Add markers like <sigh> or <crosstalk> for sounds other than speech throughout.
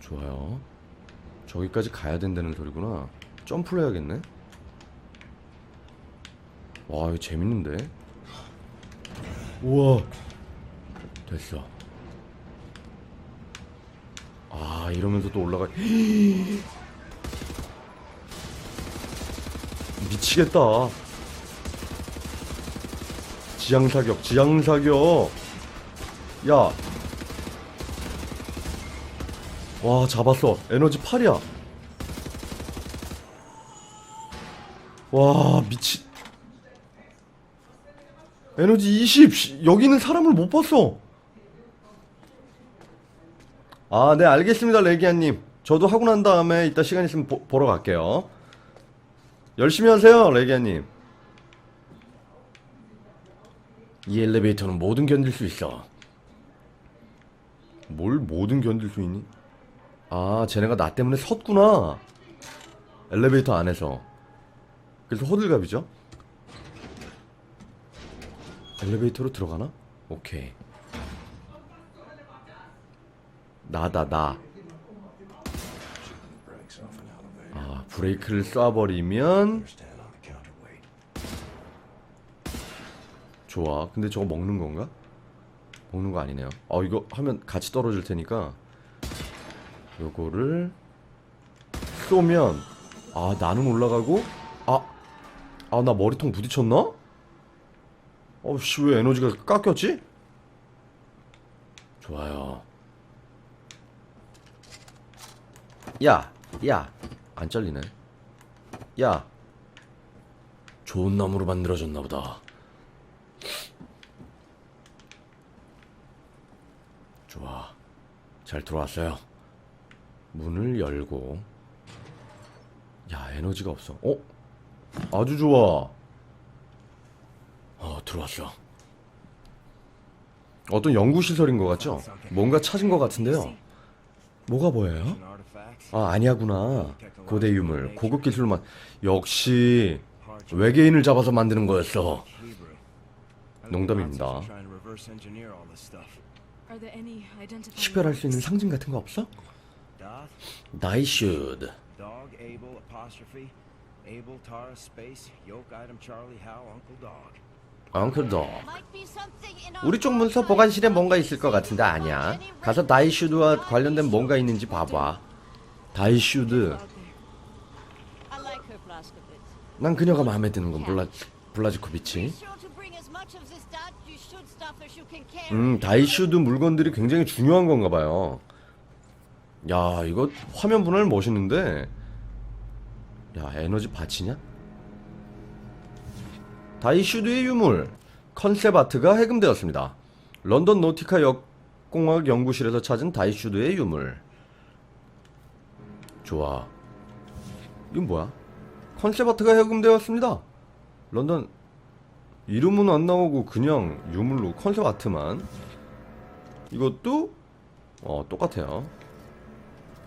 좋아요. 저기까지 가야 된다는 소리구나. 점프를 해야겠네. 와, 이거 재밌는데? 우와. 됐어. 아, 이러면서 또 올라가. <gasps> 미치겠다. 지향사격, 지향사격. 야. 와, 잡았어. 에너지 8이야. 와, 미치. 에너지 20. 씨, 여기는 사람을 못 봤어. 아, 네, 알겠습니다, 레기아님. 저도 하고 난 다음에 이따 시간 있으면 보, 보러 갈게요. 열심히 하세요, 레기아님. 이 엘리베이터는 뭐든 견딜 수 있어. 뭘 뭐든 견딜 수 있니? 아, 쟤네가 나 때문에 섰구나. 엘리베이터 안에서. 그래서 호들갑이죠? 엘리베이터로 들어가나? 오케이. 나다, 나. 아, 브레이크를 쏴버리면. 좋아. 근데 저거 먹는 건가? 먹는 거 아니네요. 어, 이거 하면 같이 떨어질 테니까 요거를 쏘면 아, 나는 올라가고 아, 아, 나 머리통 부딪혔나? 어, 씨, 왜 에너지가 깎였지? 좋아요. 야, 야, 안 잘리네. 야, 좋은 나무로 만들어졌나 보다. 좋아. 잘 들어왔어요. 문을 열고. 야, 에너지가 없어. 어? 아주 좋아. 어, 들어왔어. 어떤 연구시설인 것 같죠? 뭔가 찾은 것 같은데요. 뭐가 보여요? 아, 아니야구나. 고대 유물, 고급 기술만. 역시 외계인을 잡아서 만드는 거였어. 농담입니다. 식별할 수 있는 상징 같은 거 없어? I should. dog, able, apostrophe, able, Tara, space, yoke, item, Charlie, Hal, Uncle Dog. in our 우리 쪽 문서 보관실에 뭔가 있을 것 같은데 아니야. 가서 다이슈드와 관련된 뭔가 있는지 봐봐. her Blaskovitz. 난 그녀가 마음에 드는 건 블라 블라지코비치. Should. 음, 다이슈드 물건들이 굉장히 중요한 건가 봐요. 야, 이거 화면 분할 멋있는데. 야, 에너지 받치냐? 다이슈드의 유물 컨셉 아트가 해금되었습니다. 런던 노티카 역공학 연구실에서 찾은 다이슈드의 유물. 좋아. 이건 뭐야? 컨셉 아트가 해금되었습니다. 런던 이름은 안 나오고 그냥 유물로 컨셉 아트만 이것도 어 똑같아요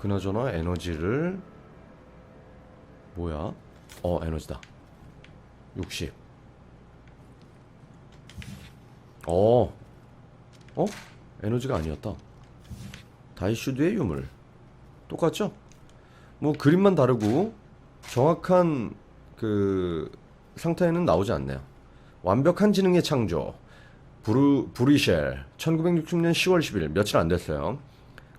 그나저나 에너지를 뭐야 어 에너지다 60 어. 어? 에너지가 아니었다. 다이슈드의 유물. 똑같죠? 뭐 그림만 다르고 정확한 그 상태에는 나오지 않네요. 완벽한 지능의 창조. 브루, 브리셸 1960년 10월 10일 며칠 안 됐어요.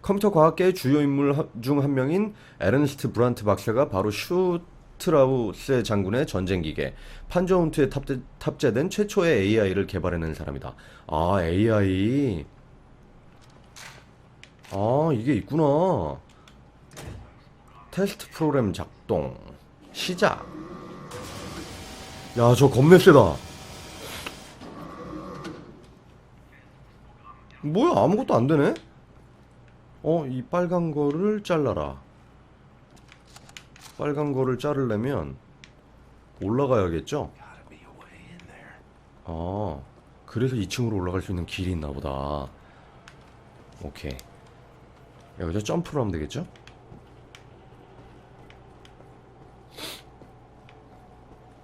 컴퓨터 과학계의 주요 인물 중 한 명인 에른스트 브란트 박사가 바로 슈트라우스 장군의 전쟁 기계 판저운트에 탑재, 탑재 된 최초의 AI를 개발해낸 사람이다. 아 AI. 아 이게 있구나. 테스트 프로그램 작동 시작. 야 저 겁내 세다. 뭐야 아무것도 안 되네? 어, 이 빨간 거를 잘라라. 빨간 거를 자르려면 올라가야겠죠? 아, 그래서 2층으로 올라갈 수 있는 길이 있나 보다. 오케이. 여기서 점프를 하면 되겠죠?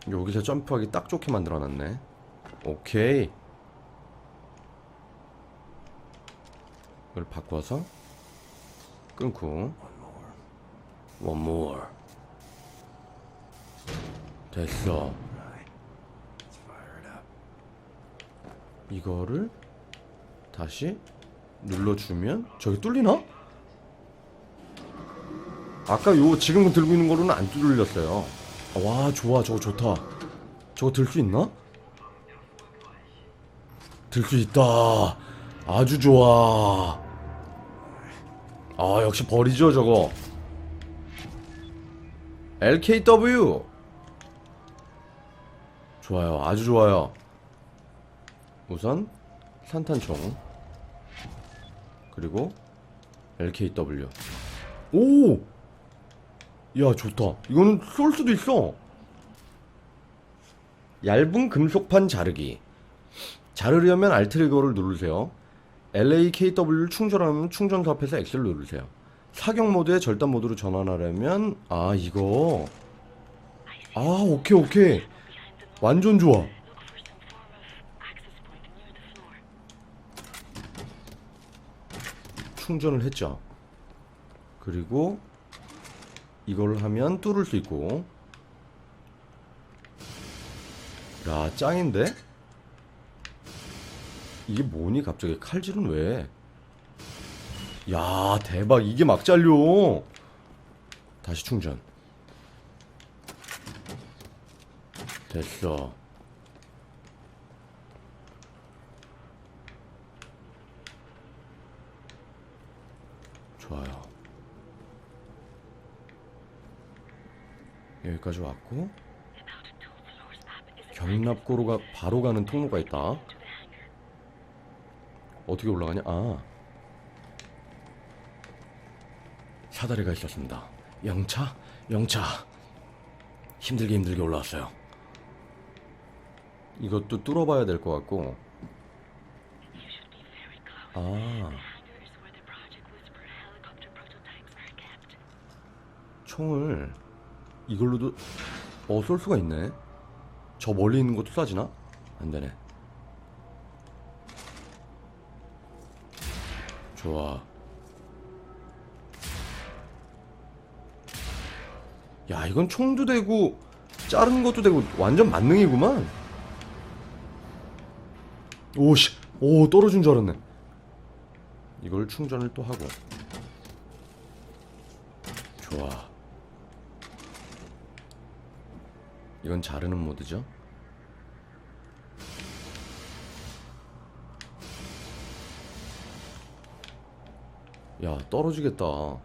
여기서 점프하기 딱 좋게 만들어놨네. 오케이. 이걸 바꿔서 끊고. One more. 됐어. 이거를 다시 눌러주면 저기 뚫리나? 아까 요 지금 들고 있는 거로는 안 뚫렸어요. 와 좋아. 저거 좋다. 저거 들 수 있나? 들 수 있다. 아주 좋아 아 역시 버리죠 저거. LKW 좋아요 아주 좋아요. 우선 산탄총. 그리고 LKW 오! 야 좋다. 이거는 쏠 수도 있어. 얇은 금속판 자르기. 자르려면 알트리거를 누르세요 LAKW를 충전하면 충전소 앞에서 X를 누르세요 사격 모드에 절단 모드로 전환하려면 아 이거 아 오케이 오케이 완전 좋아 충전을 했죠. 그리고 이걸 하면 뚫을 수 있고. 야, 짱인데? 이게 뭐니 갑자기 칼질은 왜? 야, 대박. 이게 막 잘려. 다시 충전. 됐어. 좋아요. 여기까지 왔고 경납고로가 바로 가는 통로가 있다. 어떻게 올라가냐? 아 사다리가 있었습니다. 영차, 영차. 힘들게 힘들게 올라왔어요. 이것도 뚫어봐야 될 것 같고. 아. 총을 이걸로도 어 쏠 수가 있네. 저 멀리 있는 것도 쏴지나? 안 되네. 좋아. 야, 이건 총도 되고 자른 것도 되고 완전 만능이구만. 오씨, 오 떨어진 줄 알았네. 이걸 충전을 또 하고. 좋아. 이건 자르는 모드죠. 야, 떨어지겠다. 아,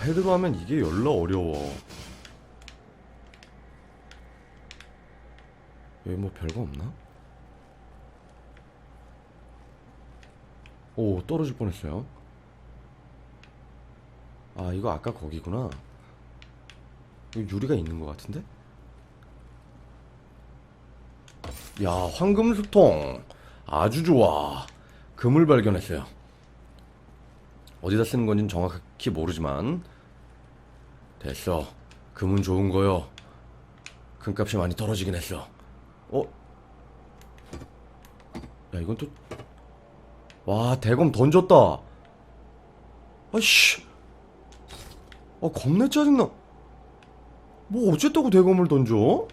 패드로 하면 이게 열나 어려워. 여기 뭐 별거 없나? 오, 떨어질 뻔했어요. 아, 이거 아까 거기구나. 여기 유리가 있는 것 같은데? 야, 황금수통. 아주 좋아. 금을 발견했어요. 어디다 쓰는 건지는 정확히 모르지만. 됐어. 금은 좋은 거요. 금값이 많이 떨어지긴 했어. 어? 야, 이건 또. 와, 대검 던졌다. 아씨. 아, 겁내 짜증나. 뭐 어쨌다고 대검을 던져?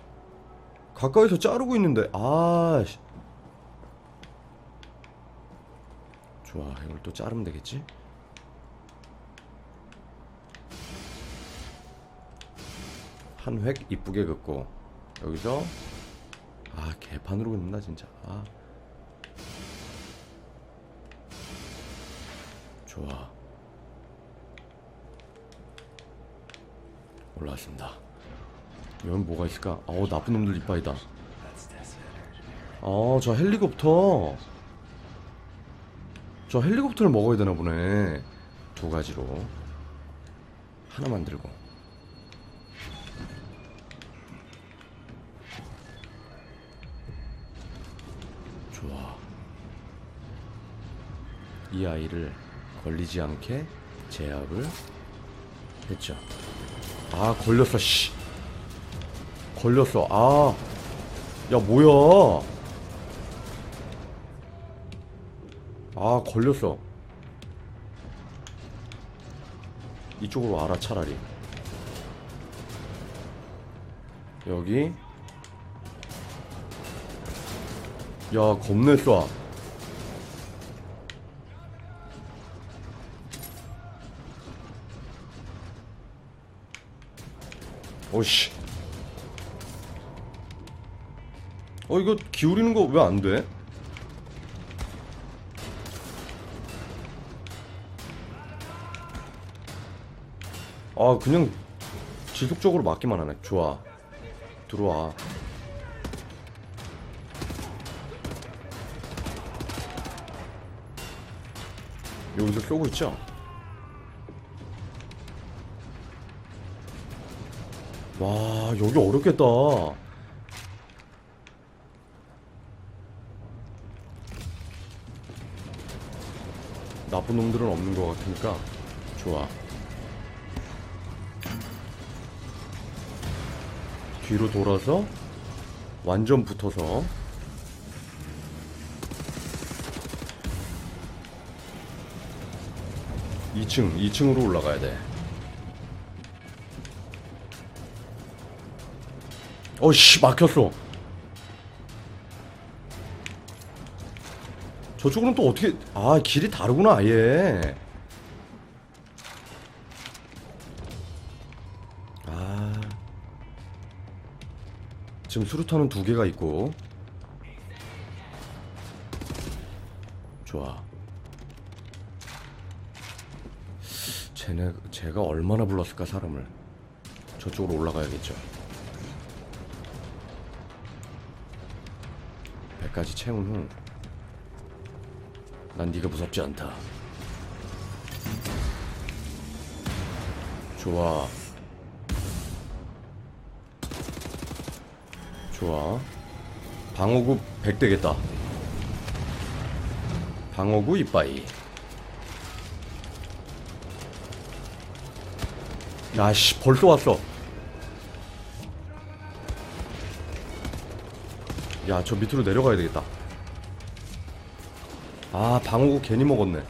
가까이서 자르고 있는데 아씨 좋아 이걸 또 자르면 되겠지? 한 획 이쁘게 긋고 여기서 아 개판으로 긋는다 진짜 아 좋아 올라왔습니다 여긴 뭐가 있을까? 어우 나쁜 놈들 이빠이다 Tessa. 아, 저 헬리콥터. 저 헬리콥터를 먹어야 되나 보네. 두 가지로. 하나 만들고. 이 아이를 걸리지 않게 제압을 했죠. 아, 걸렸어, 씨. 걸렸어. 아. 야 뭐야 아 걸렸어 이쪽으로 와라 차라리 여기 야 겁내 쏴 오씨 어 이거 기울이는 거 왜 안 돼? 아 그냥 지속적으로 맞기만 하네 좋아 들어와 여기서 쏘고 있죠? 와 여기 어렵겠다. 나쁜 놈들은 없는 것 같으니까 좋아. 뒤로 돌아서 완전 붙어서. 이층이층으로 올라가야 돼. 어씨 막혔어. 저쪽으로는 또 어떻게 아 길이 다르구나 아예. 아 지금 수류탄은 두 개가 있고 좋아. 쟤네 제가 얼마나 불렀을까 사람을 저쪽으로 올라가야겠죠. 배까지 채운 후. 난 네가 무섭지 않다. 좋아. 좋아. 방어구 100 되겠다. 방어구 이빠이. 야씨 벌써 왔어. 야 저 밑으로 내려가야 되겠다. 아 방어구 괜히 먹었네.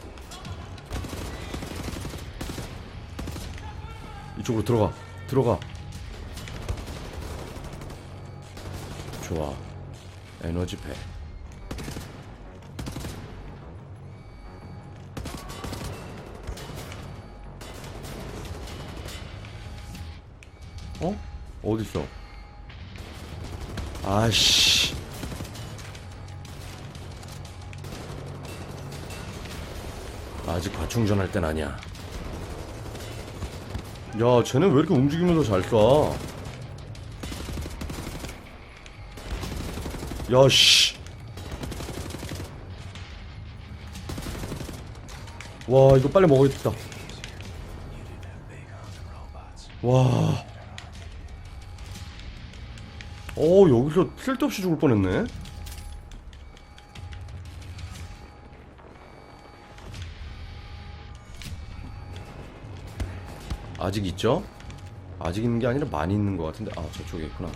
이쪽으로 들어가 들어가. 좋아. 에너지 팩. 어? 어딨어? 아씨. 아직 과충전할 땐 아니야. 야, 쟤는 왜 이렇게 움직이면서 잘 쏴? 야, 씨. 와, 이거 빨리 먹어야겠다. 와. 어 여기서 쓸데없이 죽을 뻔했네 아직 있죠? 아직 있는 게 아니라 많이 있는 것 같은데. 아 저쪽에 있구나.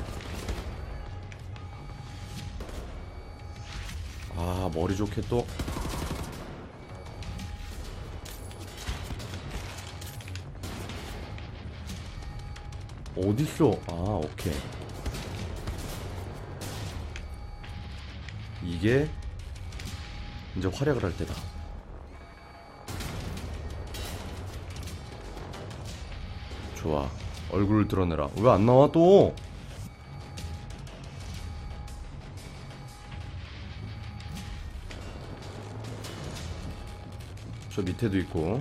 아 머리 좋게 또. 어딨어 아 오케이. 이게 이제 활약을 할 때다. 좋아. 얼굴을 드러내라. 왜 안 나와 또? 저 밑에도 있고.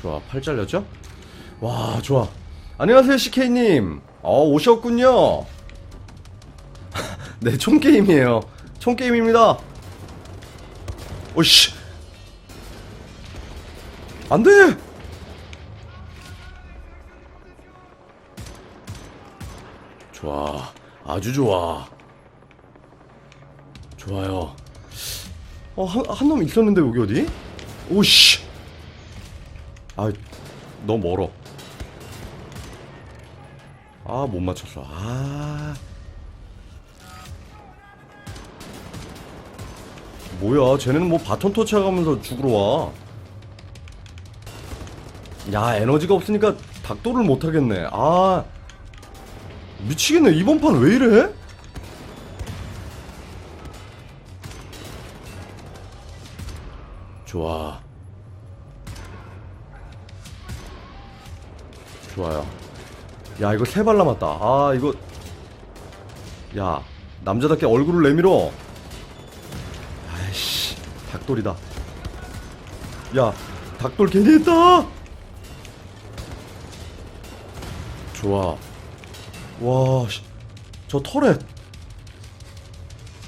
좋아. 팔 잘렸죠? 와 좋아 안녕하세요 CK님 어 오셨군요 <laughs> 네 총게임이에요 총게임입니다 오씨. 안돼! 좋아. 아주 좋아. 좋아요. 어 한 한 놈 있었는데 여기 어디? 오씨. 아 너무 멀어. 아 못 맞췄어. 아 뭐야 쟤네는 뭐 바톤 터치하면서 죽으러 와. 야 에너지가 없으니까 닥도를 못하겠네. 아 미치겠네 이번 판 왜 이래? 좋아. 좋아요. 야 이거 세 발 남았다. 아 이거 야 남자답게 얼굴을 내밀어. 닭돌이다. 야 닭돌 괜히 했다. 좋아. 와, 씨. 저 터렛.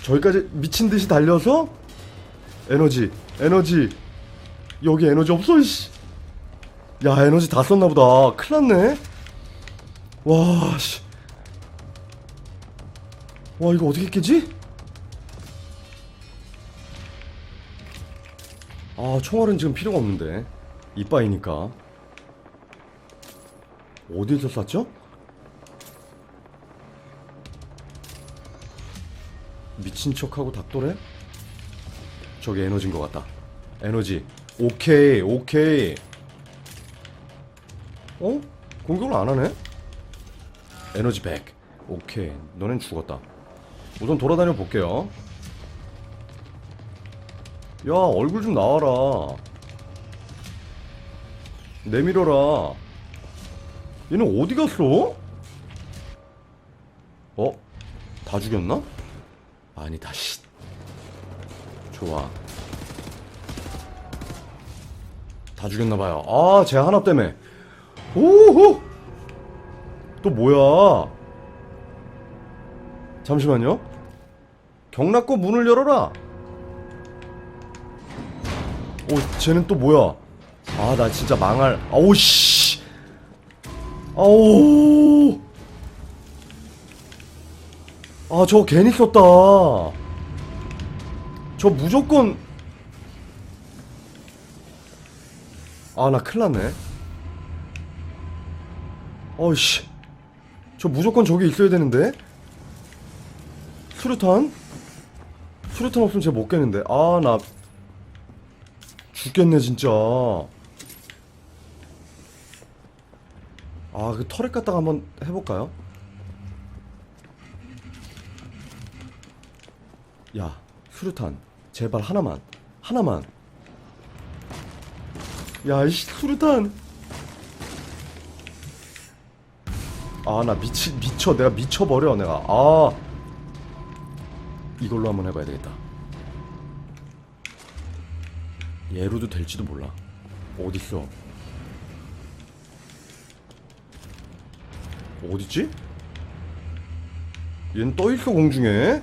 저기까지 미친 듯이 달려서 에너지, 에너지. 여기 에너지 없어, 씨. 야, 에너지 다 썼나 보다. 큰일 났네. 와, 씨. 와, 이거 어떻게 깨지? 아, 총알은 지금 필요가 없는데. 이빠이니까. 어디에서 쐈죠? 미친 척하고 닭도래? 저게 에너지인 것 같다. 에너지. 오케이, 오케이. 어? 공격을 안 하네? 에너지 100. 오케이. 너넨 죽었다. 우선 돌아다녀 볼게요. 야, 얼굴 좀 나와라. 내밀어라. 얘는 어디 갔어? 어? 다 죽였나? 아니 다시 좋아 다 죽였나봐요 아쟤 하나 때문에 오호 또 뭐야 잠시만요 경락고 문을 열어라 오 쟤는 또 뭐야 아 나 진짜 망할 아우 씨 아우 아, 저 괜히 썼다. 저 무조건. 아, 나 큰일 났네. 어이씨. 저 무조건 저기 있어야 되는데? 수류탄? 수류탄 없으면 제가 못 깨는데. 아, 나. 죽겠네, 진짜. 아, 그 터렛 갖다가 한번 해볼까요? 야, 수류탄. 제발 하나만. 하나만. 야, 이씨, 수류탄. 아, 나 미치, 미쳐. 내가 미쳐버려, 내가. 아. 이걸로 한번 해봐야 되겠다. 얘로도 될지도 몰라. 어딨어? 어딨지? 얘는 떠있어, 공중에.